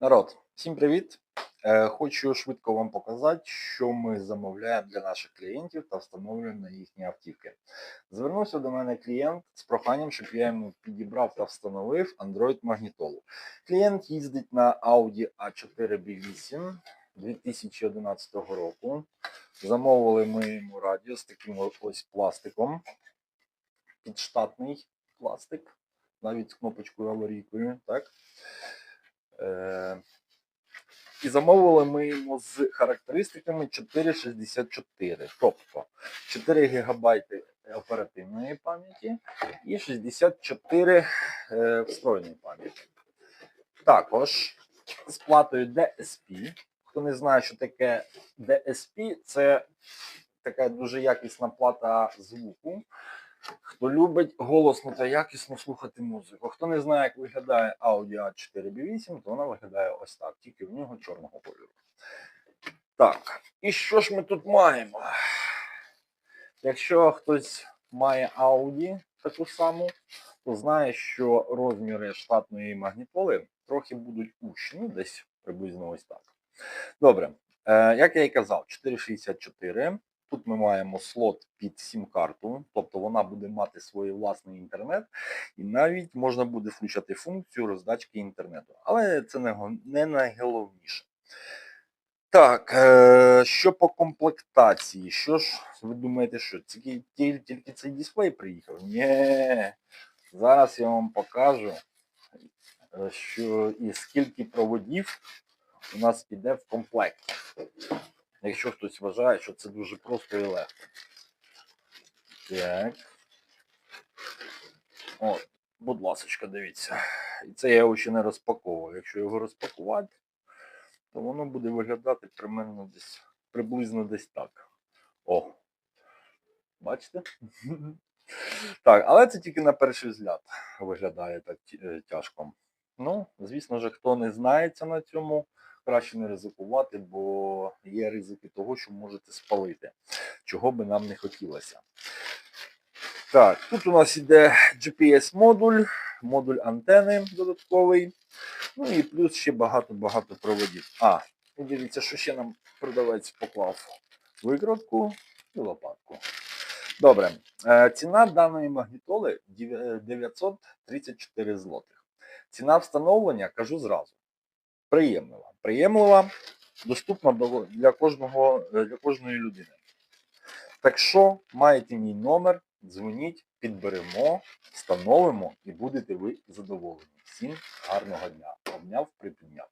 Народ, всім привіт! Е, Хочу швидко вам показати, що ми замовляємо для наших клієнтів та встановлюємо на їхні автівки. Звернувся до мене клієнт з проханням, щоб я йому підібрав та встановив Android магнітолу. Клієнт їздить на Audi A4 B8 2011 року. Замовили ми йому радіо з таким ось пластиком. Підштатний пластик, навіть з кнопочкою аварійкою. Так? Е, і замовили ми йому з характеристиками 4,64. Тобто 4 ГБ оперативної пам'яті і 64 е, встроєної пам'яті. Також з платою DSP. Хто не знає, що таке DSP, це така дуже якісна плата звуку. Хто любить голосно та якісно слухати музику. Хто не знає, як виглядає Audi A4 B8, то вона виглядає ось так, тільки в нього чорного кольору. Так, і що ж ми тут маємо? Якщо хтось має Audi таку саму, то знає, що розміри штатної магнітоли трохи будуть ущі, ну десь приблизно ось так. Добре, е, як я і казав, 464. Тут ми маємо слот під сім-карту, тобто вона буде мати свій власний інтернет, і навіть можна буде включати функцію роздачки інтернету. Але це не, найголовніше. Так, е, що по комплектації? Що ж, ви думаєте, що тільки, тільки цей дисплей приїхав? Ні. Зараз я вам покажу, е, що і скільки проводів у нас іде в комплекті. Якщо хтось вважає, що це дуже просто і легко. Так. От, будь ласка, дивіться. І це я його ще не розпаковував. Якщо його розпакувати, то воно буде виглядати примерно десь приблизно десь так. О. Бачите? Так, але це тільки на перший взгляд виглядає так е, тяжко. Ну, звісно ж, хто не знається на цьому, краще не ризикувати, бо є ризики того, що можете спалити, чого би нам не хотілося. Так, тут у нас іде GPS-модуль, модуль антени додатковий, ну і плюс ще багато-багато проводів. А, і дивіться, що ще нам продавець поклав викрутку і лопатку. Добре, е, ціна даної магнітоли е, 934 злотих. Ціна встановлення, кажу зразу, приємлива. Приємлива, доступна для кожного е, для кожної людини. Так що маєте мій номер, дзвоніть, підберемо, встановимо і будете ви задоволені. Всім гарного дня. Обняв, припідняв.